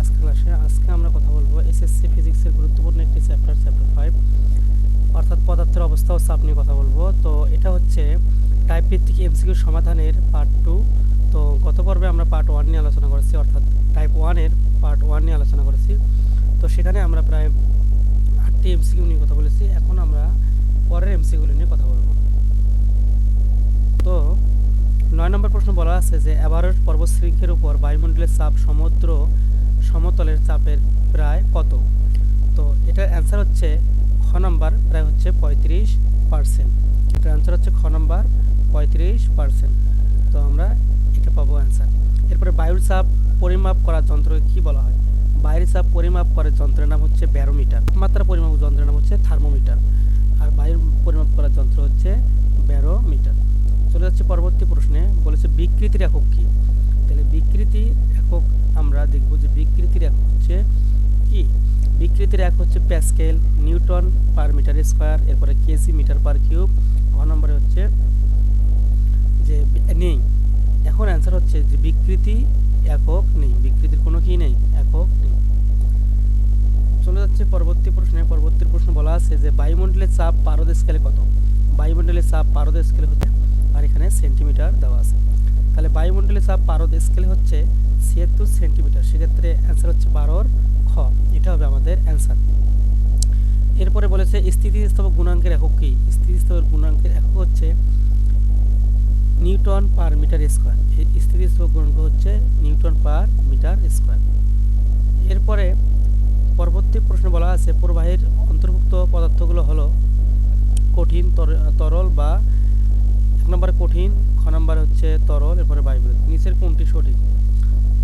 আজকে ক্লাসে আজকে আমরা কথা বলব এসএসসি ফিজিক্সের গুরুত্বপূর্ণ একটি চ্যাপ্টার চ্যাপ্টার ফাইভ অর্থাৎ পদার্থের অবস্থা ও চাপ নিয়ে কথা বলব। তো এটা হচ্ছে টাইপ ভিত্তিক এমসিকিউ সমাধানের পার্ট টু তো গত পর্বে আমরা পার্ট ওয়ান নিয়ে আলোচনা করেছি, অর্থাৎ টাইপ ওয়ানের পার্ট ওয়ান নিয়ে আলোচনা করেছি। তো সেখানে আমরা প্রায় আটটি এমসিকিউ নিয়ে কথা বলেছি। এখন আমরা পরের এমসিকিউগুলি নিয়ে কথা বলব। তো নয় নম্বর প্রশ্ন বলা আছে যে এভারেস্ট পর্বতশৃঙ্গের উপর বায়ুমণ্ডলের চাপ সমুদ্র সমতলের চাপের প্রায় কত? তো এটার অ্যান্সার হচ্ছে খ নম্বর প্রায় হচ্ছে পঁয়ত্রিশ পার্সেন্ট এটার অ্যান্সার হচ্ছে খ নম্বর পঁয়ত্রিশ পার্সেন্ট তো আমরা এটা পাবো অ্যান্সার এরপরে বায়ুর চাপ পরিমাপ করার যন্ত্রকে কী বলা হয়? বায়ুর চাপ পরিমাপ করার যন্ত্রের নাম হচ্ছে ব্যারোমিটার। তাপমাত্রা পরিমাপ যন্ত্রের নাম হচ্ছে থার্মোমিটার। আর বায়ুর পরিমাপ করার যন্ত্র হচ্ছে ব্যারোমিটার। চলে যাচ্ছে পরবর্তী প্রশ্নে, বলেছে বিকৃতির একক কী? তাহলে বিকৃতির একক আমরা দেখব যে বিকৃতির একক হচ্ছে কি? বিকৃতির এক হচ্ছে pascal, newton per metre square, এরপরে কেজি মিটার পার কিউব। ঘ নম্বরে হচ্ছে যে নেই। এখন অ্যান্সার হচ্ছে যে বিকৃতি একক নেই। বিকৃতির কোনো কি নেই? একক নেই। চলে যাচ্ছে পরবর্তী প্রশ্নে। পরবর্তী প্রশ্ন বলা আছে যে বায়ুমণ্ডলের চাপ পারদ স্কেলে কত? বায়ুমণ্ডলের চাপ পারদ স্কেলে হচ্ছে আর এখানে সেন্টিমিটার দেওয়া আছে। বায়ুমণ্ডলের চাপ পারদ স্কেলে হচ্ছে ছিয়াত্তর সেন্টিমিটার সেক্ষেত্রে অ্যান্সার হচ্ছে বারোর খ। এটা হবে আমাদের অ্যান্সার এরপরে বলেছে স্থিতিস্থাপক গুণাঙ্কের একক কী? স্থিতিস্থাপক গুণাঙ্কের একক হচ্ছে নিউটন পার মিটার স্কোয়ার। স্থিতিস্থাপক গুণাঙ্ক হচ্ছে নিউটন পার মিটার স্কোয়ার। এরপরে পরবর্তী প্রশ্নে বলা আছে, প্রবাহের অন্তর্ভুক্ত পদার্থগুলো হলো কঠিন তরল বা এক নম্বরে কঠিন, খ নম্বরে হচ্ছে তরল, এরপরে বায়ু নিচের কোনটি সঠিক?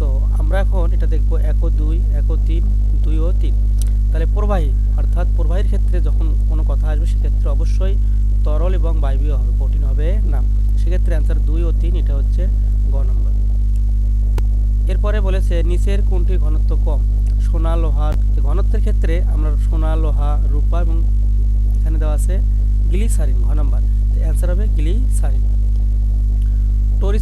তো আমরা এখন এটা দেখব এক ও দুই এক ও তিন দুই ও তিন। তাহলে প্রবাহী, অর্থাৎ প্রবাহীর ক্ষেত্রে যখন কোনো কথা আসবে, সেক্ষেত্রে অবশ্যই তরল এবং বায়বীয় হবে, কঠিন হবে না। সেক্ষেত্রে অ্যান্সার দুই ও তিন, এটা হচ্ছে গ নম্বর। এরপরে বলেছে, নিচের কোনটি ঘনত্ব কম? সোনা লোহার ঘনত্বের ক্ষেত্রে আমরা সোনা, লোহা, রূপা এবং এখানে দেওয়া আছে গ্লিসারিন, ঘ নম্বর। অ্যান্সার হবে গ্লিসারিন।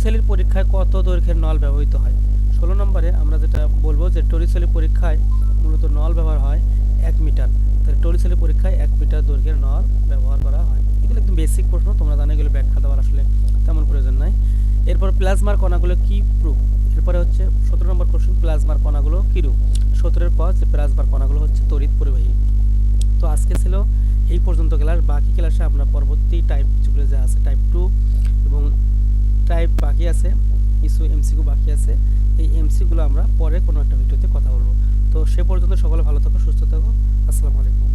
টরিসেলির পরীক্ষায় কত দৈর্ঘ্যের নল ব্যবহৃত হয়? ষোলো নম্বরে আমরা যেটা বলব যে টরিসেলি পরীক্ষায় মূলত নল ব্যবহার হয় এক মিটার। তাহলে টরিসেলি পরীক্ষায় এক মিটার দৈর্ঘ্যের নল ব্যবহার করা হয়। এগুলো একদম বেসিক প্রশ্ন, তোমরা জানো এগুলো ব্যাখ্যা দেওয়ার আসলে তেমন প্রয়োজন নাই। এরপর প্লাজমার কণাগুলো কি প্রুফ এরপরে হচ্ছে সতেরো নম্বর কোশ্চেন প্লাজমার কণাগুলো কী রূপ? সতেরোর পর যে প্লাজমার কণাগুলো হচ্ছে তড়িৎ পরিবাহী। তো আজকে ছিল এই পর্যন্ত ক্লাস, বাকি ক্লাসে আমরা পরবর্তী টাইপ যেগুলো যা আছে টাইপ টু বাকি আছে, কিছু এমসিকিউ বাকি আছে, এই এমসিগুলো আমরা পরে কোনো একটা ভিডিওতে কথা বলব। তো সে পর্যন্ত সকলে ভালো থাকো, সুস্থ থাকো। আসসালামু আলাইকুম।